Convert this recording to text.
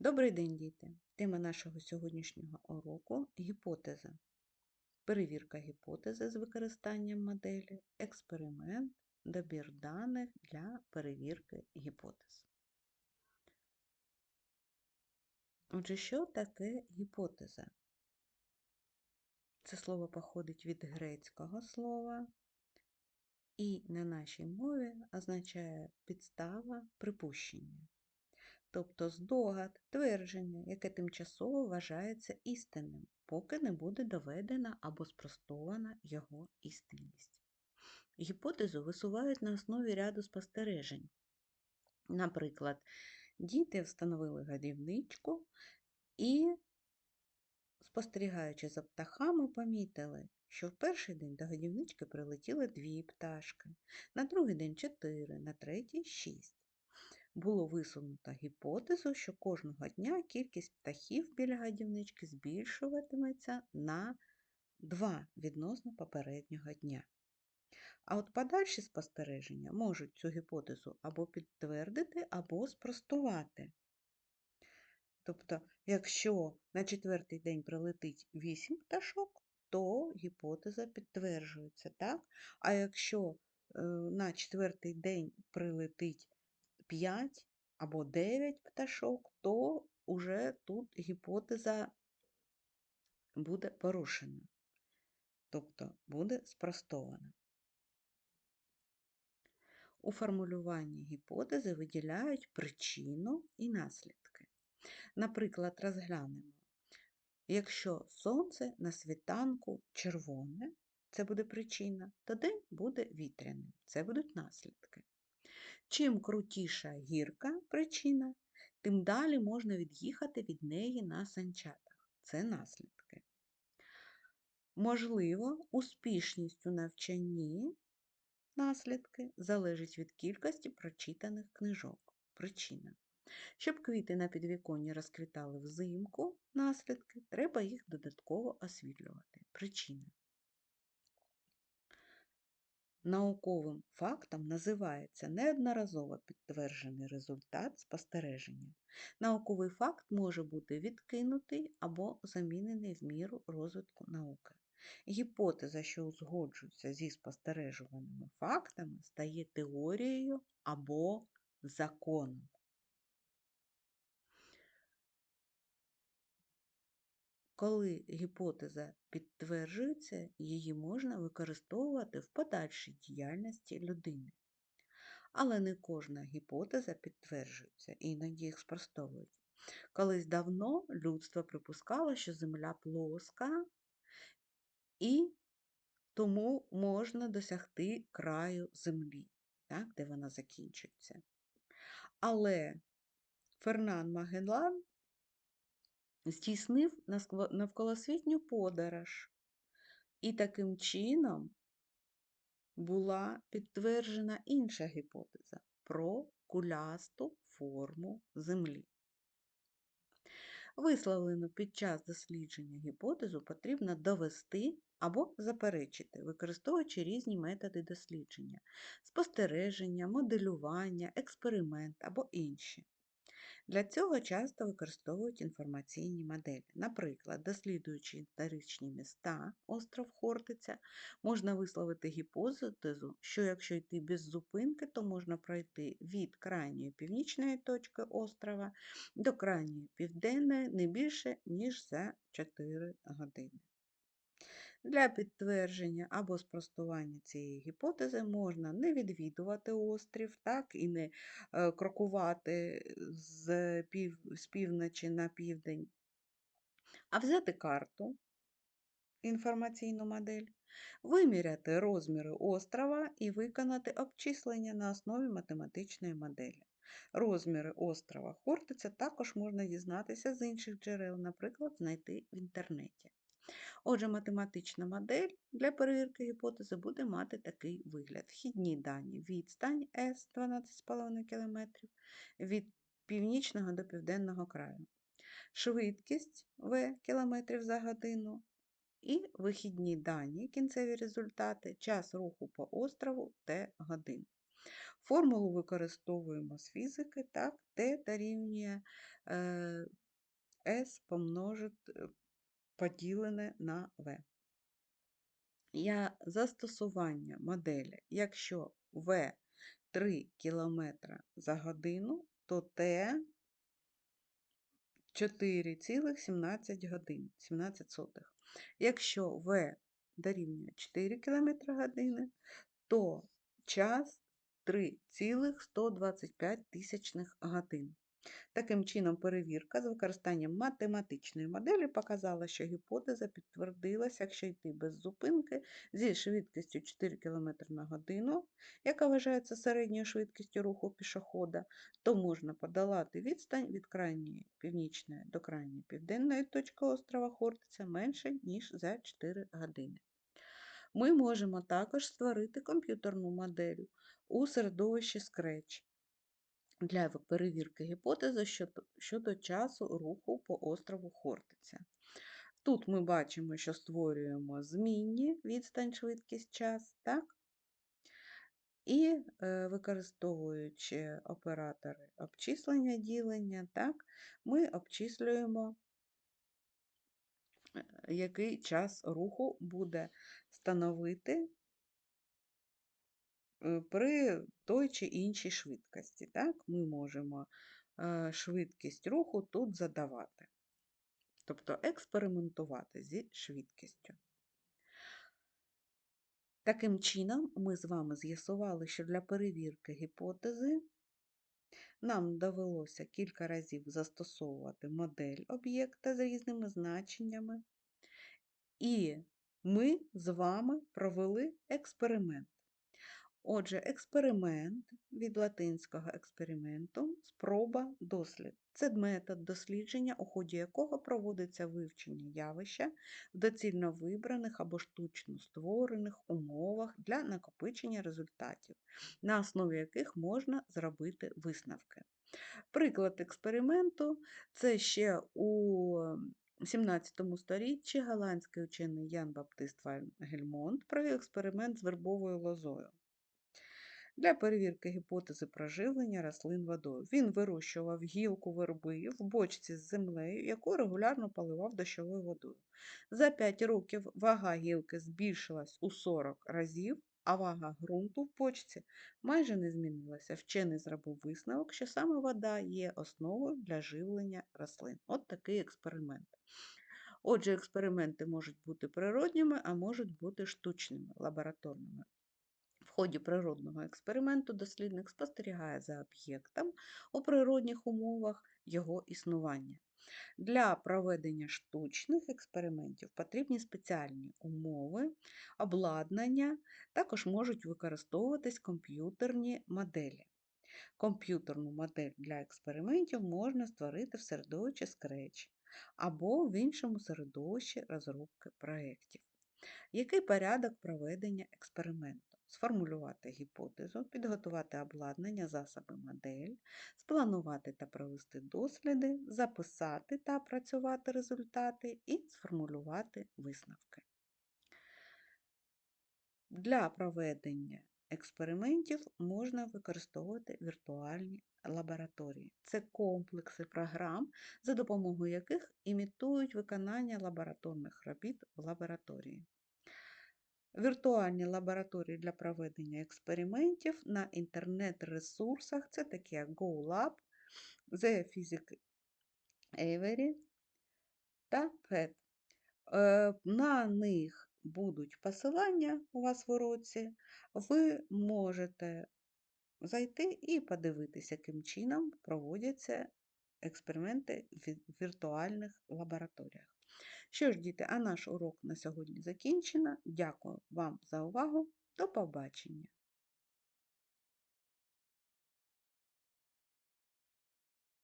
Добрий день, діти! Тема нашого сьогоднішнього уроку гіпотеза. Перевірка гіпотези з використанням моделі, експеримент, добір даних для перевірки гіпотез. Отже, що таке гіпотеза? Це слово походить від грецького слова і на нашій мові означає підстава припущення тобто здогад, твердження, яке тимчасово вважається істинним, поки не буде доведена або спростована його істинність. Гіпотезу висувають на основі ряду спостережень. Наприклад, діти встановили годівничку і, спостерігаючи за птахами, помітили, що в перший день до годівнички прилетіли дві пташки, на другий день чотири, на третій шість було висунуто гіпотезу, що кожного дня кількість птахів біля гадівнички збільшуватиметься на 2 відносно попереднього дня. А от подальші спостереження можуть цю гіпотезу або підтвердити, або спростувати. Тобто, якщо на четвертий день прилетить 8 пташок, то гіпотеза підтверджується, так? А якщо е, на четвертий день прилетить 5 або 9 пташок, то уже тут гіпотеза буде порушена, тобто буде спростована. У формулюванні гіпотези виділяють причину і наслідки. Наприклад, розглянемо, якщо сонце на світанку червоне, це буде причина, то день буде вітряним, це будуть наслідки. Чим крутіша гірка причина, тим далі можна від'їхати від неї на санчатах. Це наслідки. Можливо, успішність у навчанні наслідки залежить від кількості прочитаних книжок. Причина. Щоб квіти на підвіконні розквітали взимку, наслідки, треба їх додатково освітлювати. Причина. Науковим фактом називається неодноразово підтверджений результат спостереження. Науковий факт може бути відкинутий або замінений в міру розвитку науки. Гіпотеза, що узгоджується зі спостережуваними фактами, стає теорією або законом. Коли гіпотеза підтверджується, її можна використовувати в подальшій діяльності людини. Але не кожна гіпотеза підтверджується, іноді їх спростовують. Колись давно людство припускало, що Земля плоска, і тому можна досягти краю Землі, так, де вона закінчується. Але Фернан Магеллан здійснив навколосвітню подорож, і таким чином була підтверджена інша гіпотеза про кулясту форму Землі. Висловлену під час дослідження гіпотезу потрібно довести або заперечити, використовуючи різні методи дослідження, спостереження, моделювання, експеримент або інші. Для цього часто використовують інформаційні моделі. Наприклад, дослідуючи історичні міста, остров Хортиця, можна висловити гіпотезу, що якщо йти без зупинки, то можна пройти від крайньої північної точки острова до крайньої південної не більше, ніж за 4 години. Для підтвердження або спростування цієї гіпотези можна не відвідувати острів, так, і не е, крокувати з, пів, з півночі на південь, а взяти карту, інформаційну модель, виміряти розміри острова і виконати обчислення на основі математичної моделі. Розміри острова Хортиця також можна дізнатися з інших джерел, наприклад, знайти в інтернеті. Отже, математична модель для перевірки гіпотези буде мати такий вигляд. Вхідні дані відстань С 12,5 км від північного до південного краю, швидкість В км за годину і вихідні дані, кінцеві результати, час руху по острову Т годин. Формулу використовуємо з фізики, так, Т дорівнює е, С помножити, поділене на В. Я застосування моделі, якщо В 3 км за годину, то Т 4,17 годин, 17 сотих. Якщо В дорівнює 4 км години, то час 3,125 тисячних годин. Таким чином, перевірка з використанням математичної моделі показала, що гіпотеза підтвердилася, якщо йти без зупинки зі швидкістю 4 км на годину, яка вважається середньою швидкістю руху пішохода, то можна подолати відстань від крайньої північної до крайньої південної точки острова Хортиця менше, ніж за 4 години. Ми можемо також створити комп'ютерну модель у середовищі Scratch для перевірки гіпотези щодо, часу руху по острову Хортиця. Тут ми бачимо, що створюємо змінні відстань, швидкість, час, так? І е, використовуючи оператори обчислення ділення, так, ми обчислюємо, е, який час руху буде становити при той чи іншій швидкості. Так? Ми можемо е, швидкість руху тут задавати, тобто експериментувати зі швидкістю. Таким чином, ми з вами з'ясували, що для перевірки гіпотези нам довелося кілька разів застосовувати модель об'єкта з різними значеннями, і ми з вами провели експеримент. Отже, експеримент від латинського експериментум спроба дослід. Це метод дослідження, у ході якого проводиться вивчення явища в доцільно вибраних або штучно створених умовах для накопичення результатів, на основі яких можна зробити висновки. Приклад експерименту це ще у 17 столітті голландський учений Ян Баптист Ван Гельмонт провів експеримент з вербовою лозою для перевірки гіпотези проживлення рослин водою. Він вирощував гілку верби в бочці з землею, яку регулярно поливав дощовою водою. За 5 років вага гілки збільшилась у 40 разів, а вага ґрунту в бочці майже не змінилася. Вчений зробив висновок, що саме вода є основою для живлення рослин. От такий експеримент. Отже, експерименти можуть бути природніми, а можуть бути штучними, лабораторними ході природного експерименту дослідник спостерігає за об'єктом у природних умовах його існування. Для проведення штучних експериментів потрібні спеціальні умови, обладнання, також можуть використовуватись комп'ютерні моделі. Комп'ютерну модель для експериментів можна створити в середовищі Scratch або в іншому середовищі розробки проєктів. Який порядок проведення експерименту? Сформулювати гіпотезу, підготувати обладнання, засоби модель, спланувати та провести досліди, записати та опрацювати результати і сформулювати висновки. Для проведення експериментів можна використовувати віртуальні лабораторії. Це комплекси програм, за допомогою яких імітують виконання лабораторних робіт в лабораторії. Віртуальні лабораторії для проведення експериментів на інтернет-ресурсах це такі як GoLab, The Physics Avery та PET. Е, на них будуть посилання у вас в уроці, ви можете зайти і подивитися, яким чином проводяться експерименти в віртуальних лабораторіях. Що ж, діти, а наш урок на сьогодні закінчено. Дякую вам за увагу. До побачення!